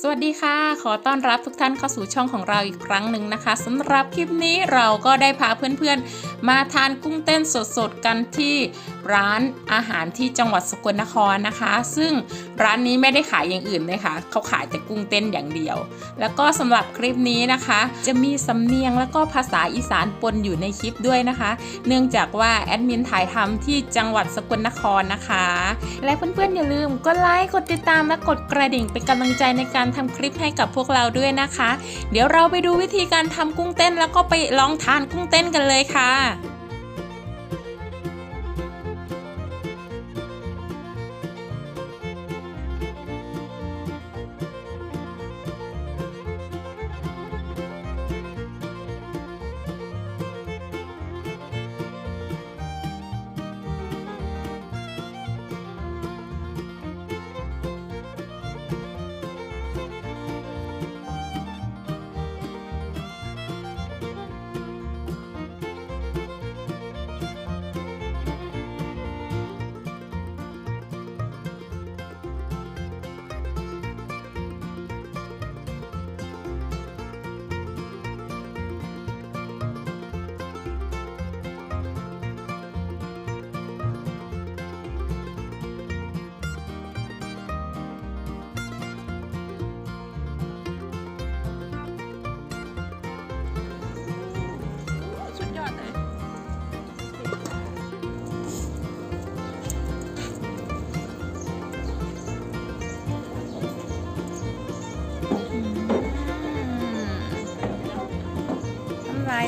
สวัสดีค่ะ ขอต้อนรับทุกท่านเข้าสู่ช่องของเราอีกครั้งหนึ่งนะคะสำหรับคลิปนี้เราก็ได้พาเพื่อนๆ มาทานกุ้งเต้นสดๆกันที่ร้านอาหารที่จังหวัดสกลนครนะคะ ซึ่งร้านนี้ไม่ได้ขายอย่างอื่นเลยค่ะเขาขายแต่กุ้งเต้นอย่างเดียว แล้วก็สำหรับคลิปนี้นะคะ จะมีสำเนียงแล้วก็ภาษาอีสานปนอยู่ในคลิปด้วยนะคะ เนื่องจากว่าแอดมินถ่ายทำที่จังหวัดสกลนครนะคะ และเพื่อนๆอย่าลืมกดไลค์กดติดตามและกดกระดิ่งเป็นกำลังใจในการทำคลิปให้กับพวกเราด้วยนะคะ เดี๋ยวเราไปดูวิธีการทำกุ้งเต้นแล้วก็ไปลองทานกุ้งเต้นกันเลยค่ะ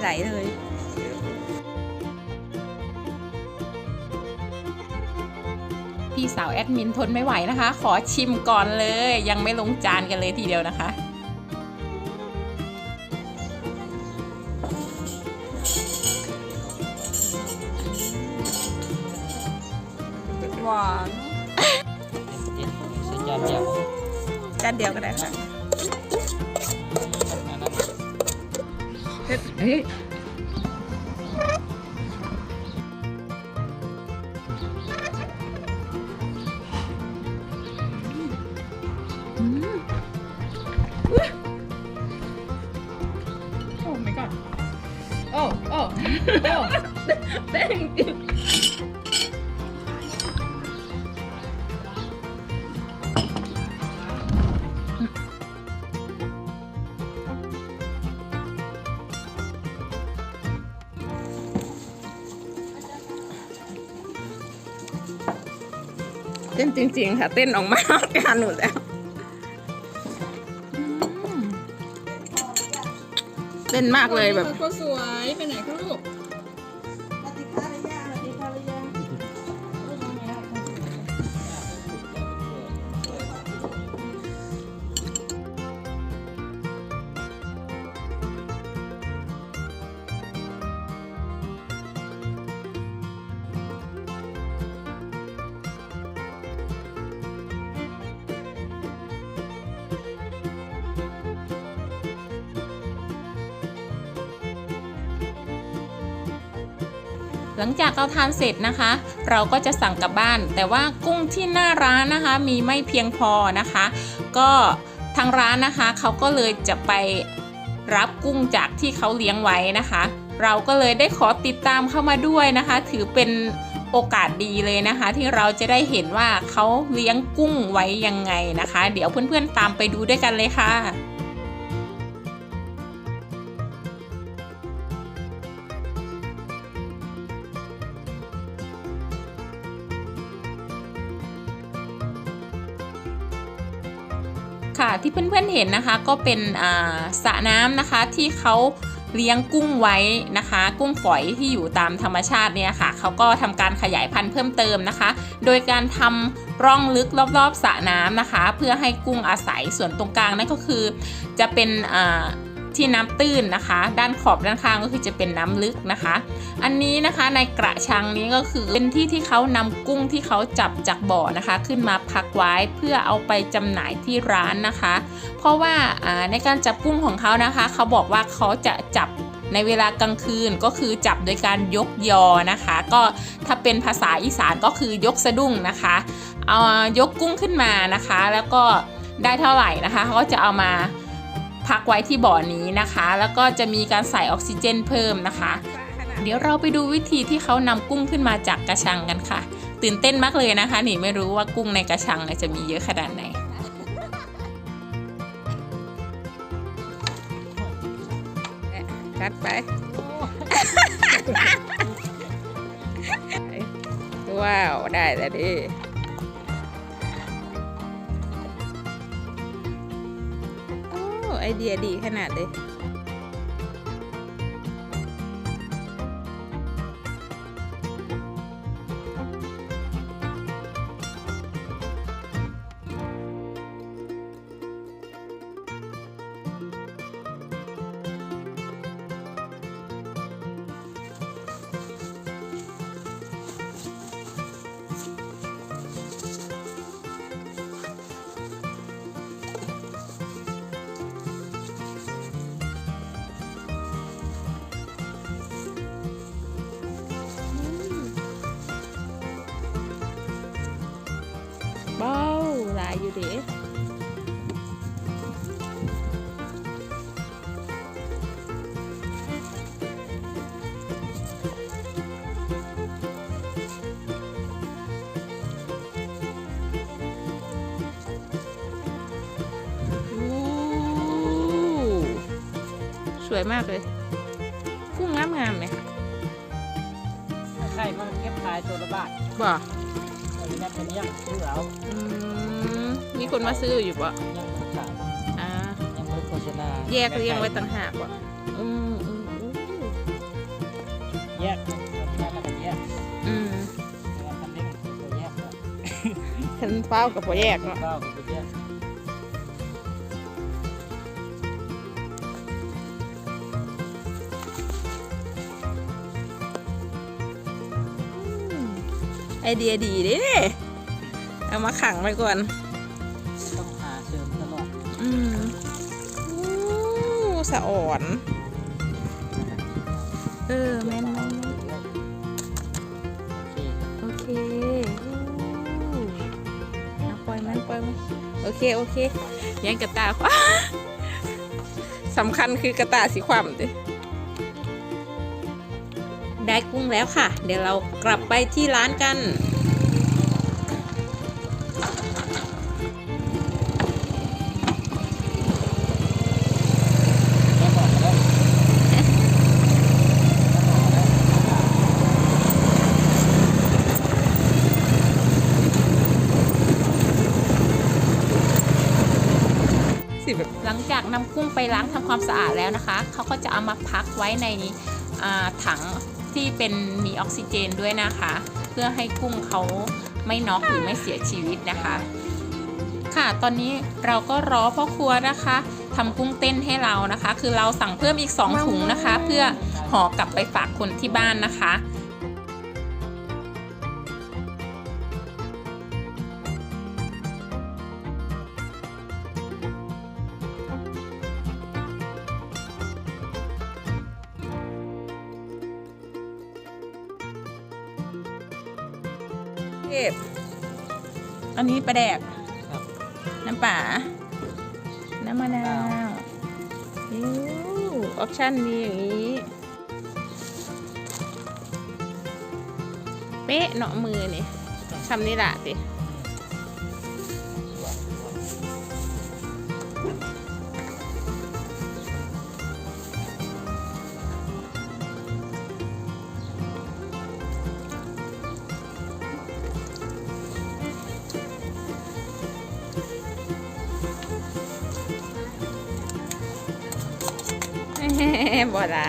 ไหลเลยพี่สาวแอดมินทนไม่ไหวนะคะ ขอชิมก่อนเลย ยังไม่ลงจานกันเลยทีเดียวนะคะ หวานสัญญาณเดียวจานเดียวก็ได้ค่ะ ฮ้ยอืมโอ้ my god โอ้โอ้โอ้เต้ เต้นจริง ๆ ค่ะ เต้นออกมาการหนูแล้วอืมเต้นมากเลยแบบก็สวยไปไหนคะลูก หลังจากเราทานเสร็จนะคะ เราก็จะสั่งกลับบ้าน แต่ว่ากุ้งที่หน้าร้านนะคะ มีไม่เพียงพอนะคะ ก็ทางร้านนะคะเขาก็เลยจะไปรับกุ้งจากที่เขาเลี้ยงไว้นะคะ เราก็เลยได้ขอติดตามเข้ามาด้วยนะคะ ถือเป็นโอกาสดีเลยนะคะ ที่เราจะได้เห็นว่าเขาเลี้ยงกุ้งไว้ยังไงนะคะ เดี๋ยวเพื่อนๆตามไปดูด้วยกันเลยค่ะ ค่ะที่เพื่อนๆเห็นนะคะก็เป็นสระน้ำนะคะที่เขาเลี้ยงกุ้งไว้นะคะ กุ้งฝอยที่อยู่ตามธรรมชาติเนี่ยค่ะเขาก็ทำการขยายพันธุ์เพิ่มเติมนะคะ โดยการทำร่องลึกรอบๆสระน้ำนะคะ เพื่อให้กุ้งอาศัยส่วนตรงกลางนั่นก็คือ จะเป็นอ่า ที่น้ำตื้นนะคะ ด้านขอบด้านข้างก็คือจะเป็นน้ำลึกนะคะ อันนี้นะคะในกระชังนี้ก็คือเป็นที่ที่เขานำกุ้งที่เขาจับจากบ่อนะคะ ขึ้นมาพักไว้เพื่อเอาไปจำหน่ายที่ร้านนะคะ เพราะว่าในการจับกุ้งของเขานะคะ เขาบอกว่าเขาจะจับในเวลากลางคืนก็คือจับโดยการยกยอนะคะ ก็ถ้าเป็นภาษาอีสานก็คือยกสะดุ้งนะคะเอายกกุ้งขึ้นมานะคะ แล้วก็ได้เท่าไหร่นะคะเขาก็จะเอามา พักไว้ที่บ่อนี้นะคะ แล้วก็จะมีการใส่ออกซิเจนเพิ่มนะคะ เดี๋ยวเราไปดูวิธีที่เขานำกุ้งขึ้นมาจากกระชังกันค่ะ ตื่นเต้นมากเลยนะคะนี่ไม่รู้ว่ากุ้งในกระชังเนี่ยจะมีเยอะขนาดไหนกัดไปว้าว ได้แล้วดิ ไอเดียดีขนาดเลย เด้อู้สวยมากเลยกุ้งงามงามๆเลยใช่มันเก็บขายตัวละบาทบ่เอาไปนับเป็นยังดูเอาอืม มีคนมาซื้ออยู่บ่ยังไม่ขายอ่ายังไม่โฆษณาแยกเรียงไว้ต่างหากบ่อืมอืมอืมแยกทำงานแล้วก็แยกอืมงานทำเองก็แยกเนาะฉันเฝ้ากับบ่แยกเนาะเก้าก็ไปแยกอืมไอเดียดีเด้เอามาขังไว้ก่อน ต้องหาเสริมตลอดอืมอู้สะอ่อน เออแม่นแม่นแม่นโอเคโอเคอู้เอาปล่อยมันปล่อยมันโอเค โอเคยังกระตาขวาสำคัญคือกระตาสีความดิได้กุ้งแล้วค่ะ เดี๋ยวเรากลับไปที่ร้านกัน หลังจากนำกุ้งไปล้างทำความสะอาดแล้วนะคะ เขาก็จะเอามาพักไว้ในถังที่เป็นมีออกซิเจนด้วยนะคะ เพื่อให้กุ้งเขาไม่น็อกหรือไม่เสียชีวิตนะคะ ค่ะตอนนี้เราก็รอพ่อครัวนะคะทำกุ้งเต้นให้เรานะคะ คือเราสั่งเพิ่มอีก 2 ถุงนะคะ เพื่อห่อกลับไปฝากคนที่บ้านนะคะ เก็บอันนี้ปลาแดก ครับ น้ำป่า น้ำมะนาวอิ้วออปชั่นมีอย่างนี้ เป๊ะเนาะมือนี่ทำนี่ละติ บ่ละ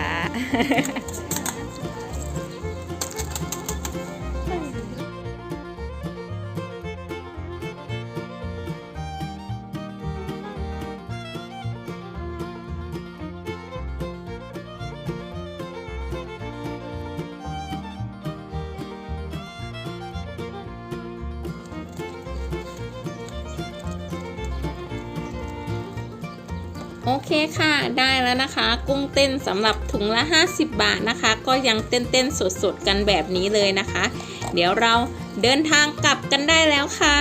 โอเคค่ะ ได้แล้วนะคะ กุ้งเต้นสำหรับถุงละ 50 บาทนะคะ ก็ยังเต้นเต้นๆสดๆกันแบบนี้เลยนะคะ เดี๋ยวเราเดินทางกลับกันได้แล้วค่ะ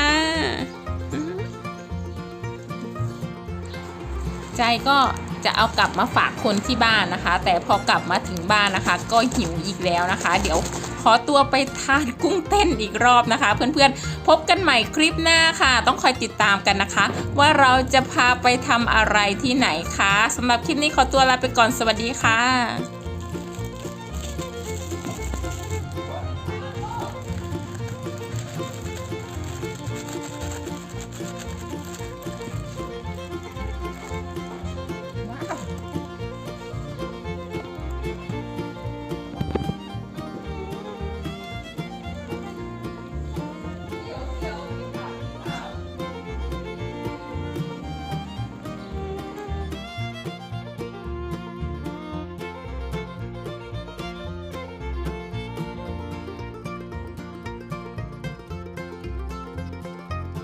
ใจก็จะเอากลับมาฝากคนที่บ้านนะคะ แต่พอกลับมาถึงบ้านนะคะ ก็หิวอีกแล้วนะคะ เดี๋ยว อตัวไปทานกุ้งเต้นอีกรอบนะคะ เพื่อนๆ พบกันใหม่คลิปหน้าค่ะ ต้องคอยติดตามกันนะคะ ว่าเราจะพาไปทำอะไรที่ไหนคะสำหรับคลิปนี้ขอตัวลาไปก่อนสวัสดีค่ะ